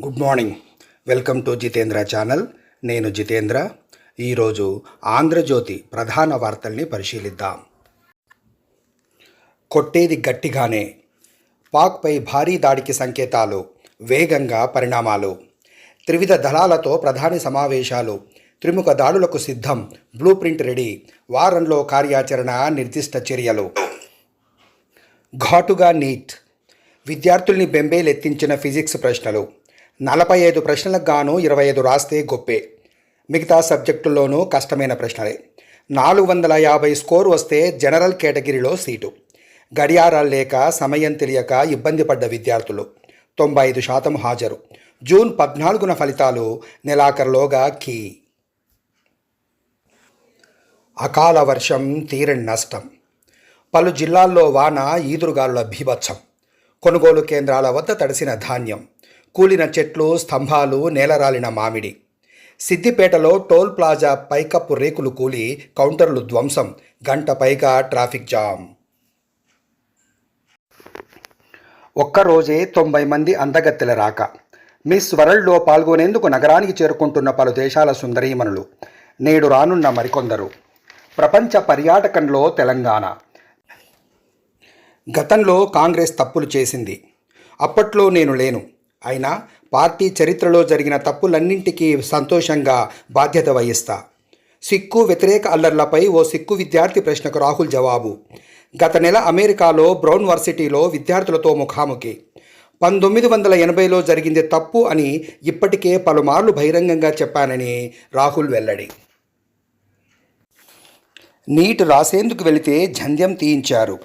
Good morning. Welcome to Jitendra channel. నేను జితేంద్ర. ఈరోజు ఆంధ్రజ్యోతి ప్రధాన వార్తల్ని పరిశీలిద్దాం. కొట్టేది గట్టిగానే పాక్పై భారీ దాడికి సంకేతాలు వేగంగా పరిణామాలు. త్రివిధ దళాలతో ప్రధాని సమావేశాలు త్రిముఖ దాడులకు సిద్ధం బ్లూ ప్రింట్ రెడీ వారంలో కార్యాచరణ నిర్దిష్ట చర్యలు. ఘాటుగా నీట్ విద్యార్థుల్ని బెంబేలెత్తించిన ఫిజిక్స్ ప్రశ్నలు. నలభై ఐదు ప్రశ్నలకు గాను ఇరవై ఐదు రాస్తే గొప్పే. మిగతా సబ్జెక్టుల్లోనూ కష్టమైన ప్రశ్నలే. నాలుగు వందల యాభై స్కోర్ వస్తే జనరల్ కేటగిరీలో సీటు. గడియారాలు లేక సమయం తెలియక ఇబ్బంది పడ్డ విద్యార్థులు. తొంభై ఐదు శాతం హాజరు. జూన్ పద్నాలుగున ఫలితాలు నెలాఖరులోగా కీ. అకాల వర్షం తీరని నష్టం. పలు జిల్లాల్లో వాన ఈదురుగాలుల బీభత్సం. కొనుగోలు కేంద్రాల వద్ద తడిసిన ధాన్యం. కూలిన చెట్లు స్తంభాలు నేలరాలిన మామిడి. సిద్దిపేటలో టోల్ ప్లాజా పైకప్పు రేకులు కూలి కౌంటర్లు ధ్వంసం. గంట పైగా ట్రాఫిక్ జామ్. ఒక్కరోజే తొంభై మంది అందగత్తెల రాక. మిస్ వరల్డ్లో పాల్గొనేందుకు నగరానికి చేరుకుంటున్న పలు దేశాల సుందరీమణులు. నేడు రానున్న మరికొందరు. ప్రపంచ పర్యాటకంలో తెలంగాణ. గతంలో కాంగ్రెస్ తప్పులు చేసింది. అప్పట్లో నేను లేను. అయినా పార్టీ చరిత్రలో జరిగిన తప్పులన్నింటికీ సంతోషంగా బాధ్యత వహిస్తా. సిక్కు వ్యతిరేక అల్లర్లపై ఓ సిక్కు విద్యార్థి ప్రశ్నకు రాహుల్ జవాబు. గత నెల అమెరికాలో బ్రౌన్ వర్సిటీలో విద్యార్థులతో ముఖాముఖి. పంతొమ్మిది వందల ఎనభైలో జరిగింది తప్పు అని ఇప్పటికే పలుమార్లు బహిరంగంగా చెప్పానని రాహుల్ వెల్లడి. నీట్ రాసేందుకు వెళితే జంధ్యం తీయించారు.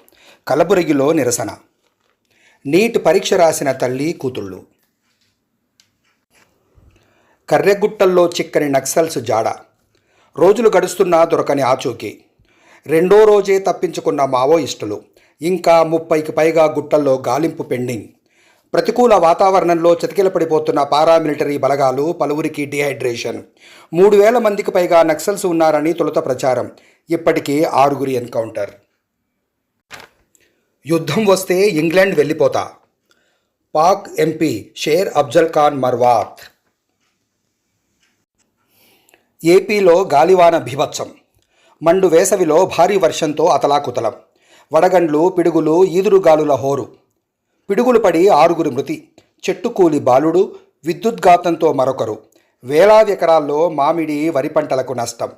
కలబురగిలో నిరసన. నీట్ పరీక్ష రాసిన తల్లి కూతుళ్ళు. కర్రెగుట్టల్లో చిక్కని నక్సల్స్ జాడ. రోజులు గడుస్తున్నా దొరకని ఆచూకీ. రెండో రోజే తప్పించుకున్న మావోయిస్టులు. ఇంకా ముప్పైకి పైగా గుట్టల్లో గాలింపు పెండింగ్. ప్రతికూల వాతావరణంలో చతికిలపడిపోతున్న పారామిలిటరీ బలగాలు పలువురికి డిహైడ్రేషన్. మూడు వేల మందికి పైగా నక్సల్స్ ఉన్నారని తొలుత ప్రచారం. ఇప్పటికీ ఆరుగురి ఎన్కౌంటర్. యుద్ధం వస్తే ఇంగ్లాండ్ వెళ్ళిపోతా. పాక్ ఎంపీ షేర్ అఫ్జల్ ఖాన్ మర్వాత్. ఏపీలో గాలివాన భీభత్సం. మండు వేసవిలో భారీ వర్షంతో అతలాకుతలం. వడగండ్లు పిడుగులు ఈదురుగాలుల హోరు. పిడుగులు పడి ఆరుగురు మృతి. చెట్టు కూలి బాలుడు విద్యుద్ఘాతంతో మరొకరు. వేలాది ఎకరాల్లో మామిడి వరి పంటలకు నష్టం.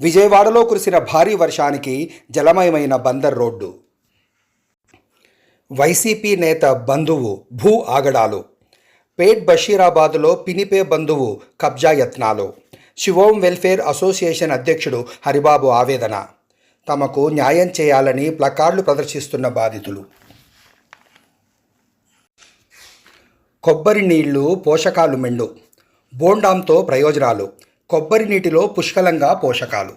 విజయవాడలో కురిసిన భారీ వర్షానికి జలమయమైన బందర్ రోడ్డు. వైసీపీ నేత బంధువు భూ ఆగడాలు. పేట్ బషీరాబాద్లో పినిపే బంధువు కబ్జా యత్నాలు శివోం వెల్ఫేర్ అసోసియేషన్ అధ్యక్షుడు హరిబాబు ఆవేదన. తమకు న్యాయం చేయాలని ప్లకార్డులు ప్రదర్శిస్తున్న బాధితులు. కొబ్బరి నీళ్ళు పోషకాలు మెండు. బోండాంతో ప్రయోజనాలు. కొబ్బరి నీటిలో పుష్కలంగా పోషకాలు.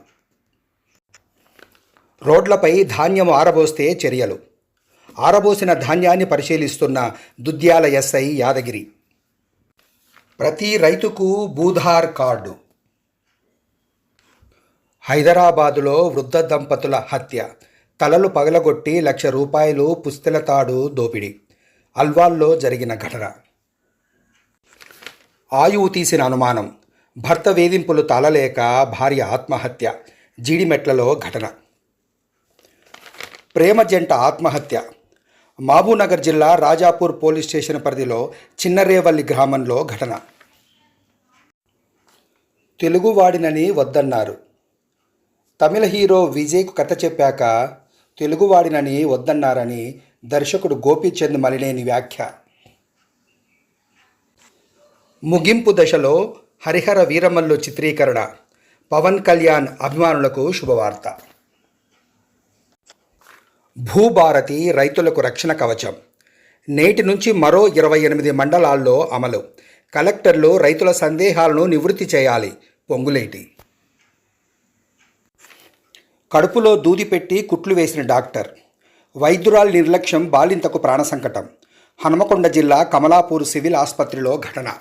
రోడ్లపై ధాన్యం ఆరబోస్తే చర్యలు. ఆరబోసిన ధాన్యాన్ని పరిశీలిస్తున్న దుద్యాల ఎస్ఐ యాదగిరి. ప్రతి రైతుకు బూధార్ కార్డు. హైదరాబాదులో వృద్ధ దంపతుల హత్య. తలలు పగలగొట్టి లక్ష రూపాయలు పుస్తెల తాడు దోపిడీ. అల్వాల్లో జరిగిన ఘటన. ఆయువు తీసిన అనుమానం. భర్త వేధింపులు తాళలేక భార్య ఆత్మహత్య. జీడిమెట్లలో ఘటన. ప్రేమ జంట ఆత్మహత్య. మహబూనగర్ జిల్లా రాజాపూర్ పోలీస్ స్టేషన్ పరిధిలో చిన్నరేవల్లి గ్రామంలో ఘటన. తెలుగువాడినని వద్దన్నారు. తమిళ హీరో విజయ్కు కథ చెప్పాక తెలుగువాడినని వద్దన్నారని దర్శకుడు గోపీచంద్ మలినేని వ్యాఖ్య. ముగింపు దశలో హరిహర వీరమల్లు చిత్రీకరణ పవన్ కళ్యాణ్ అభిమానులకు శుభవార్త. భూభారతి రైతులకు రక్షణ కవచం. నేటి నుంచి మరో ఇరవై ఎనిమిది మండలాల్లో అమలు. కలెక్టర్లు రైతుల సందేహాలను నివృత్తి చేయాలి. పొంగులేటి కడుపులో దూది పెట్టి కుట్లు వేసిన డాక్టర్. వైద్యురాలు నిర్లక్ష్యం బాలింతకు ప్రాణ సంకటం. హనుమకొండ జిల్లా కమలాపూర్ సివిల్ ఆసుపత్రిలో ఘటన.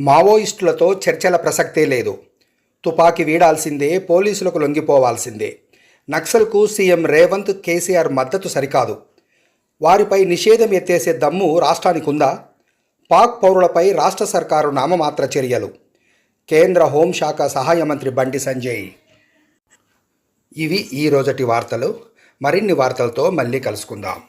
మావోయిస్టులతో చర్చల ప్రసక్తే లేదు. తుపాకీ వీడాల్సిందే పోలీసులకు లొంగిపోవాల్సిందే. నక్సల్కు సీఎం రేవంత్ కేసీఆర్ మద్దతు సరికాదు. వారిపై నిషేధం ఎత్తేసే దమ్ము రాష్ట్రానికుందా పాక్ పౌరులపై రాష్ట్ర సర్కారు నామమాత్ర చర్యలు. కేంద్ర హోంశాఖ సహాయ మంత్రి బండి సంజయ్. ఇవి ఈ రోజటి వార్తలు. మరిన్ని వార్తలతో మళ్ళీ కలుసుకుందాం.